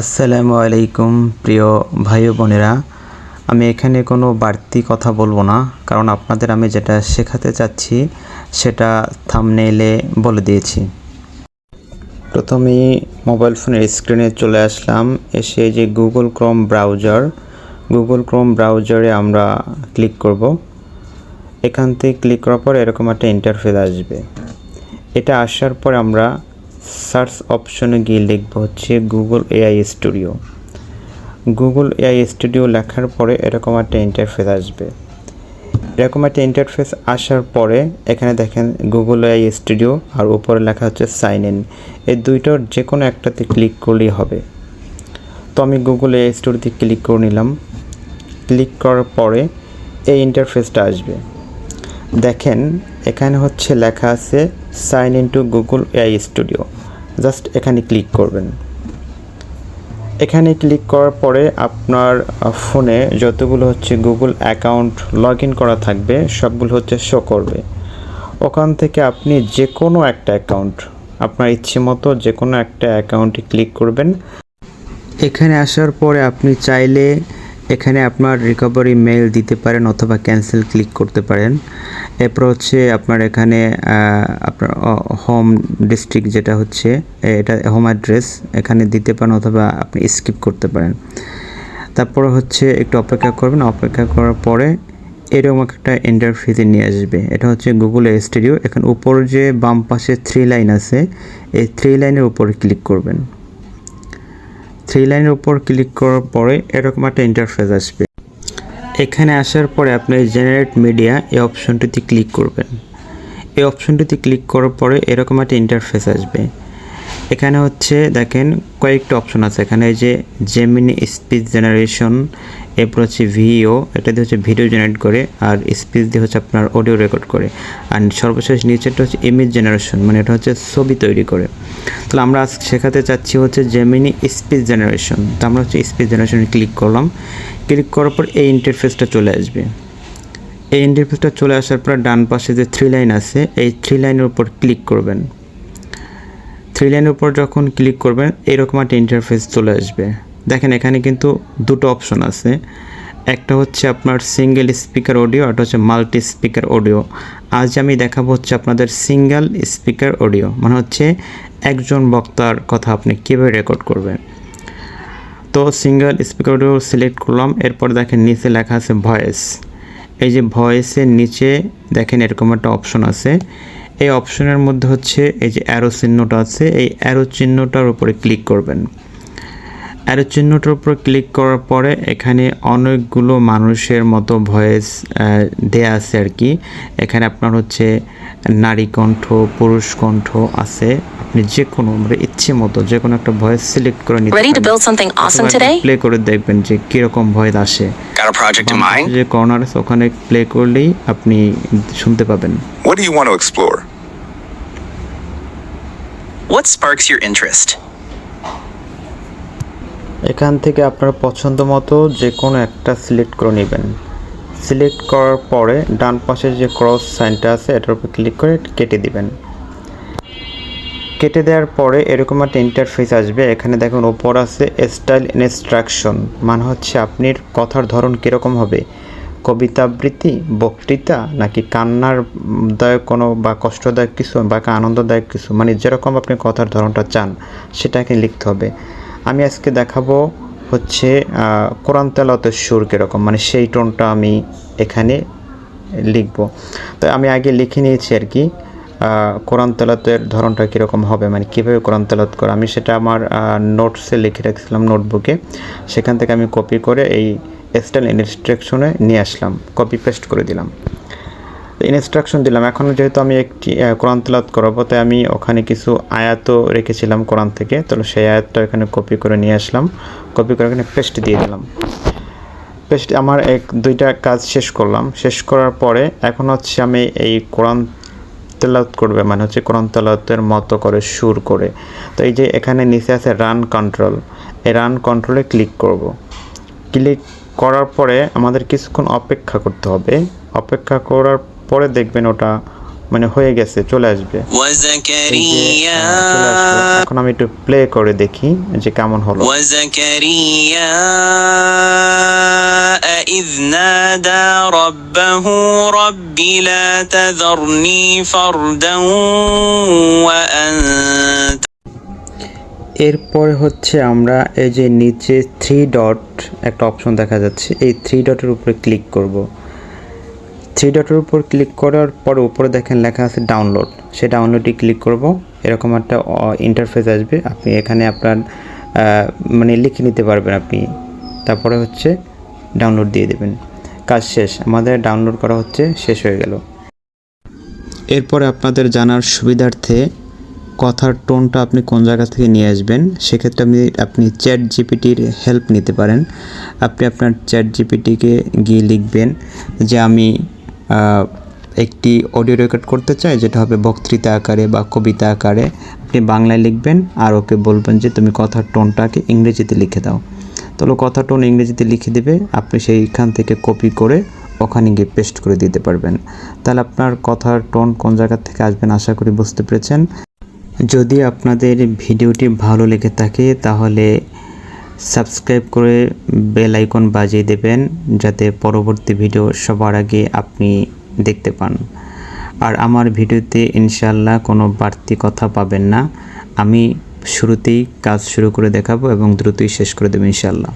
আসসালামু আলাইকুম, প্রিয় ভাই বোনেরা। আমি এখানে কোনো বাড়তি কথা বলব না, কারণ আপনাদের আমি যেটা শেখাতে চাচ্ছি, সেটা থামনেইলে বলে দিয়েছি। প্রথমেই মোবাইল ফোনের স্ক্রিনে চলে আসলাম, এসে যে Google Chrome browser Google Chrome ব্রাউজারে আমরা ক্লিক করব। এখান থেকে ক্লিক করার পর এরকম একটা ইন্টারফেস আসবে। এটা আসার পর আমরা সার্চ অপশনে গিয়ে লিখব হচ্ছে Google AI studio Google AI studio লেখার পরে এরকম একটা ইন্টারফেস আসবে। এরকম একটা ইন্টারফেস আসার পরে এখানে দেখেন গুগল এআই স্টুডিও আর উপরে লেখা হচ্ছে সাইন ইন এই দুইটার যে কোনো একটাতে ক্লিক করলেই হবে। তো আমি গুগল এআই স্টুডিওতে ক্লিক করে নিলাম। ক্লিক করার পরে এই ইন্টারফেসটা আসবে। দেখেন এখানে হচ্ছে লেখা আছে sign in to Google AI studio just এখানে ক্লিক করবেন। এখানে ক্লিক করার পরে আপনার ফোনে যতগুলো হচ্ছে গুগল অ্যাকাউন্ট লগ করা থাকবে, সবগুলো হচ্ছে শো করবে। ওখান থেকে আপনি যে কোনো একটা অ্যাকাউন্ট, আপনার ইচ্ছে মতো যে কোনো একটা অ্যাকাউন্টে ক্লিক করবেন। এখানে আসার পরে আপনি চাইলে এখানে আপনার রিকভারি মেল দিতে পারেন অথবা ক্যান্সেল ক্লিক করতে পারেন। এরপর হচ্ছে আপনার এখানে আপনার হোম ডিস্ট্রিক্ট যেটা হচ্ছে, এটা হোম অ্যাড্রেস এখানে দিতে পারেন অথবা আপনি স্কিপ করতে পারেন। তারপর হচ্ছে একটু অপেক্ষা করবেন, অপেক্ষা করার পরে এরকম একটা ইন্টারফেসে নিয়ে আসবে। এটা হচ্ছে গুগল স্টুডিও এখানে উপর যে বাম পাশে থ্রি লাইন আছে, এই থ্রি লাইনের উপরে ক্লিক করবেন। থ্রি লাইনের উপর ক্লিক করার পরে এরকম একটা ইন্টারফেস আসবে। এখানে আসার পরে আপনি জেনারেট মিডিয়া এই অপশনটিতে ক্লিক করবেন। এই অপশনটিতে ক্লিক করার পরে এরকম একটা ইন্টারফেস আসবে। এখানে হচ্ছে দেখেন কয়েকটা অপশন আছে। এখানে এই যে জেমিনি স্পিচ জেনারেশন এরপর হচ্ছে ভিও এটা দিয়ে হচ্ছে ভিডিও জেনারেট করে, আর স্পিচ দিয়ে হচ্ছে আপনার অডিও রেকর্ড করে। আর সর্বশেষ নিচেরটা হচ্ছে ইমেজ জেনারেশন মানে এটা হচ্ছে ছবি তৈরি করে। তাহলে আমরা আজ শেখাতে চাচ্ছি হচ্ছে জেমিনি স্পিচ জেনারেশন তো আমরা হচ্ছে স্পিচ জেনারেশনে ক্লিক করলাম। ক্লিক করার পর এই ইন্টারফেসটা চলে আসবে। এই ইন্টারফেসটা চলে আসার পর ডান পাশে যে থ্রি লাইন আছে, এই থ্রি লাইনের উপর ক্লিক করবেন। থ্রি লাইনের উপর যখন ক্লিক করবেন, এরকম একটা ইন্টারফেস চলে আসবে। দেখেন, এখানে কিন্তু দুটো অপশন আছে। একটা হচ্ছে আপনার সিঙ্গেল স্পিকার অডিও আর হচ্ছে মাল্টি স্পিকার অডিও আজ আমি দেখাবো হচ্ছে আপনাদের সিঙ্গেল স্পিকার অডিও মানে হচ্ছে একজন বক্তার কথা আপনি কীভাবে রেকর্ড করবেন। তো সিঙ্গেল স্পিকার অডিও সিলেক্ট করলাম, এরপর দেখেন নিচে লেখা আছে ভয়েস এই যে ভয়েসের নিচে দেখেন এরকম একটা অপশন আছে। এই অপশনের মধ্যে হচ্ছে এই যে অ্যারো চিহ্নটা আছে, এই অ্যারো চিহ্নটার উপরে ক্লিক করবেন। অ্যারো চিহ্নটার উপর ক্লিক করার পরে এখানে অনেকগুলো মানুষের মতো ভয়েস দেয়া আছে আর কি এখানে আপনার হচ্ছে নারী কণ্ঠ পুরুষ কণ্ঠ আছে আপনি যে কোনো মানে ইচ্ছে মতো যে কোনো একটা ভয়েস সিলেক্ট করে নিতে? প্লে করে দেখবেন যে কীরকম ভয়েস আসে? যে কর্নার আছে ওখানে প্লে করলেই আপনি শুনতে পাবেন What do you want to explore? What sparks your interest? এখান থেকে আপনার পছন্দ মতো যে কোনো একটা সিলেক্ট করে নেবেন। সিলেক্ট করার পরে ডান পাশে যে ক্রস সাইনটা আছে, এটার উপর ক্লিক করে কেটে দিবেন। কেটে দেওয়ার পরে এরকম একটা ইন্টারফেস আসবে। এখানে দেখুন ওপর আছে স্টাইল ইনস্ট্রাকশন মানে হচ্ছে আপনি কথার ধরন কীরকম হবে? কবিতা আবৃত্তি বক্তৃতা, নাকি কান্নার দায়ক কোনো বা কষ্টদায়ক কিছু বা আনন্দদায়ক কিছু? মানে যেরকম আপনি কথার ধরনটা চান, সেটাকে লিখতে হবে। আমি আজকে দেখাবো হচ্ছে কোরআন তেলাওয়াতের সুর কীরকম মানে সেই টোনটা আমি এখানে লিখব। তো আমি আগে লিখে নিয়েছি আর কি কোরআন তেলাতের ধরনটা কীরকম হবে মানে কীভাবে কোরআন তেলাত করে। আমি সেটা আমার নোটসে লিখে রাখছিলাম নোটবুকে সেখান থেকে আমি কপি করে এই স্টাইল ইনস্ট্রাকশনে নিয়ে আসলাম কপি পেস্ট করে দিলাম। ইনস্ট্রাকশন দিলাম। এখন যেহেতু আমি একটি কোরআন তেলাত করাবো, তাই আমি ওখানে কিছু আয়াত রেখেছিলাম কোরআন থেকে। তো সেই আয়াতটা এখানে কপি করে নিয়ে আসলাম। কপি করে এখানে পেস্ট দিয়ে দিলাম। পেস্ট আমার এক, দুইটা কাজ শেষ করলাম। শেষ করার পরে এখন হচ্ছে আমি এই কোরআন তেলাওয়াত করবে মানে হচ্ছে কোরআন তেলাওয়াতের মতো করে সুর করে। তো এই যে এখানে নিচে আছে রান কন্ট্রোল এই রান কন্ট্রোলে ক্লিক করব। ক্লিক করার পরে আমাদের কিছুক্ষণ অপেক্ষা করতে হবে। অপেক্ষা করার পরে দেখবেন ওটা মানে হয়ে গেছে চলে আসবে এই যে, আহ, চলে আসলো। وزكريا এখন আমি একটু প্লে করে দেখি যে কেমন হলো وزكريا إذ نادى ربه رب لا تذرني فردا وأنت এরপরে হচ্ছে আমরা এই যে নিচে থ্রি ডট একটা অপশন দেখা যাচ্ছে এই থ্রি ডটের উপরে ক্লিক করব থ্রি ডটের উপর ক্লিক করার পরে উপরে দেখেন লেখা আছে ডাউনলোড সেই ডাউনলোডে ক্লিক করব, এরকম একটা ইন্টারফেস আসবে। আপনি এখানে আপনার মানে লিখে নিতে পারবেন আপনি। তারপরে হচ্ছে ডাউনলোড দিয়ে দেবেন। কাজ শেষ। আমাদের ডাউনলোড করা হচ্ছে, শেষ হয়ে গেল। এরপরে আপনাদের জানার সুবিধার্থে কথার টোনটা আপনি কোন জায়গা থেকে নিয়ে আসবেন, সেক্ষেত্রে আপনি আপনি চ্যাট জিপিটির হেল্প নিতে পারেন। আপনি আপনার চ্যাট জিপিটিকে গিয়ে লিখবেন যে আমি একটি অডিও রেকর্ড করতে চাই, যেটা হবে বক্তৃতা আকারে বা কবিতা আকারে। আপনি বাংলায় লিখবেন আর ওকে বলবেন যে তুমি কথার টোনটাকে ইংরেজিতে লিখে দাও। তাহলে কথার টোন ইংরেজিতে লিখে দেবে, আপনি সেইখান থেকে কপি করে ওখানে গিয়ে পেস্ট করে দিতে পারবেন। তাহলে আপনার কথার টোন কোন জায়গা থেকে আসবেন আশা করি বুঝতে পেরেছেন। যদি আপনাদের ভিডিওটি ভালো লেগে থাকে, তাহলে সাবস্ক্রাইব করে বেল আইকন বাজিয়ে দেবেন যাতে পরবর্তী ভিডিও সবার আগে আপনি দেখতে পান। আর আমার ভিডিওতে ইনশাল্লাহ কোনো বাড়তি কথা পাবেন না। আমি শুরুতেই কাজ শুরু করে দেখাবো এবং দ্রুতই শেষ করে দেবো ইনশাল্লাহ